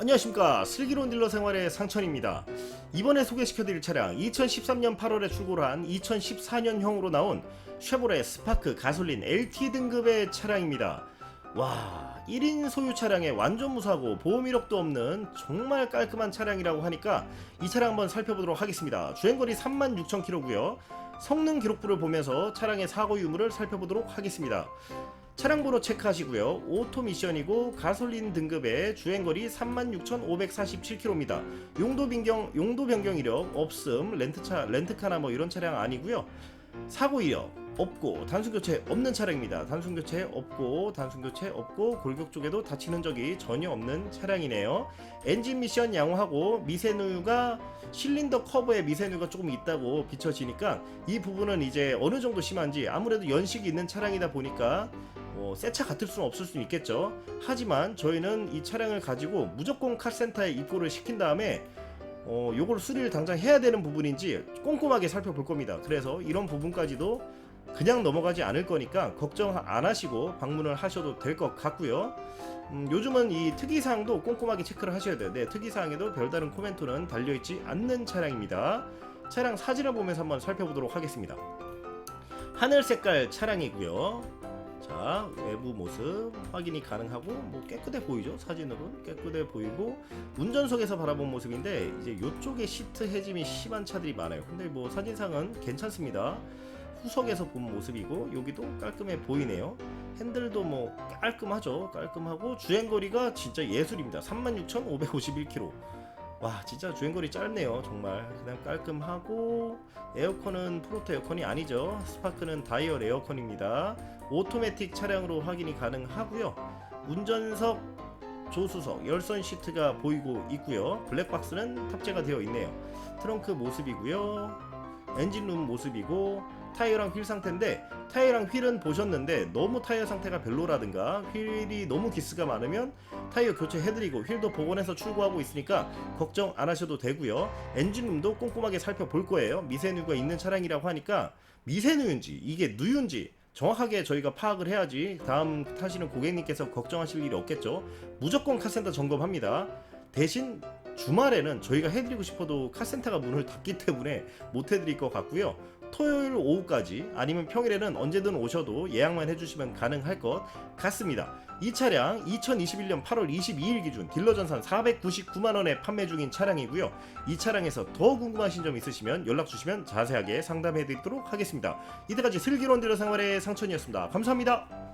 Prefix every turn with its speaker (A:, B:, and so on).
A: 안녕하십니까. 슬기로운 딜러 생활의 상천입니다. 이번에 소개시켜드릴 차량 2013년 8월에 출고를 한 2014년형으로 나온 쉐보레 스파크 가솔린 LT 등급의 차량입니다. 와 1인 소유 차량에 완전 무사고 보험 이력도 없는 정말 깔끔한 차량이라고 하니까 이 차량 한번 살펴보도록 하겠습니다. 주행거리 36,000km고요. 성능 기록부를 보면서 차량의 사고 유무를 살펴보도록 하겠습니다 차량 번호 체크하시고요. 오토 미션이고 가솔린 등급의 주행거리 36,547km입니다. 용도 변경 용도 변경 이력 없음 렌트차 렌트카나 뭐 이런 차량 아니고요. 사고 이력 없고 단순 교체 없는 차량입니다. 단순 교체 없고 단순 교체 없고 골격 쪽에도 다치는 적이 전혀 없는 차량이네요. 엔진 미션 양호하고 미세누유가 실린더 커브에 미세누유가 조금 있다고 비춰지니까 이 부분은 이제 어느 정도 심한지 아무래도 연식이 있는 차량이다 보니까 뭐 새 차 같을 수는 없을 수 있겠죠. 하지만 저희는 이 차량을 가지고 무조건 카센터에 입고를 시킨 다음에 어, 요걸 수리를 당장 해야 되는 부분인지 꼼꼼하게 살펴볼 겁니다. 그래서 이런 부분까지도 그냥 넘어가지 않을 거니까 걱정 안 하시고 방문을 하셔도 될 것 같고요. 음, 요즘은 이 특이사항도 꼼꼼하게 체크를 하셔야 돼요. 네, 특이사항에도 별다른 코멘트는 달려있지 않는 차량입니다. 차량 사진을 보면서 한번 살펴보도록 하겠습니다. 하늘 색깔 차량이고요. 자 외부 모습 확인이 가능하고 뭐 깨끗해 보이죠? 사진으로는 깨끗해 보이고 운전석에서 바라본 모습인데 이제 이쪽에 시트 해짐이 심한 차들이 많아요. 근데 뭐 사진상은 괜찮습니다. 후석에서 본 모습이고 여기도 깔끔해 보이네요. 핸들도 뭐 깔끔하죠? 깔끔하고 주행거리가 진짜 예술입니다. 36,551km 와 진짜 주행거리 짧네요 정말. 그냥 깔끔하고 에어컨은 프로토 에어컨이 아니죠. 스파크는 다이얼 에어컨입니다. 오토매틱 차량으로 확인이 가능하고요. 운전석 조수석 열선 시트가 보이고 있고요. 블랙박스는 탑재가 되어 있네요. 트렁크 모습이고요 엔진룸 모습이고 타이어랑 휠 상태인데 타이어랑 휠은 보셨는데 너무 타이어 상태가 별로라든가 휠이 너무 기스가 많으면 타이어 교체해드리고 휠도 복원해서 출고하고 있으니까 걱정 안 하셔도 되고요. 엔진룸도 꼼꼼하게 살펴볼 거예요. 미세누유가 있는 차량이라고 하니까 미세누유인지 이게 누유인지 정확하게 저희가 파악을 해야지 다음 타시는 고객님께서 걱정하실 일이 없겠죠. 무조건 카센터 점검합니다 대신 주말에는 저희가 해드리고 싶어도 카센터가 문을 닫기 때문에 못 해드릴 것 같고요. 토요일 오후까지 아니면 평일에는 언제든 오셔도 예약만 해주시면 가능할 것 같습니다. 이 차량 2021년 8월 22일 기준 딜러 전산 499만원에 판매 중인 차량이고요. 이 차량에서 더 궁금하신 점 있으시면 연락 주시면 자세하게 상담해 드리도록 하겠습니다. 이때까지 슬기로운 딜러 생활의 상천이었습니다. 감사합니다.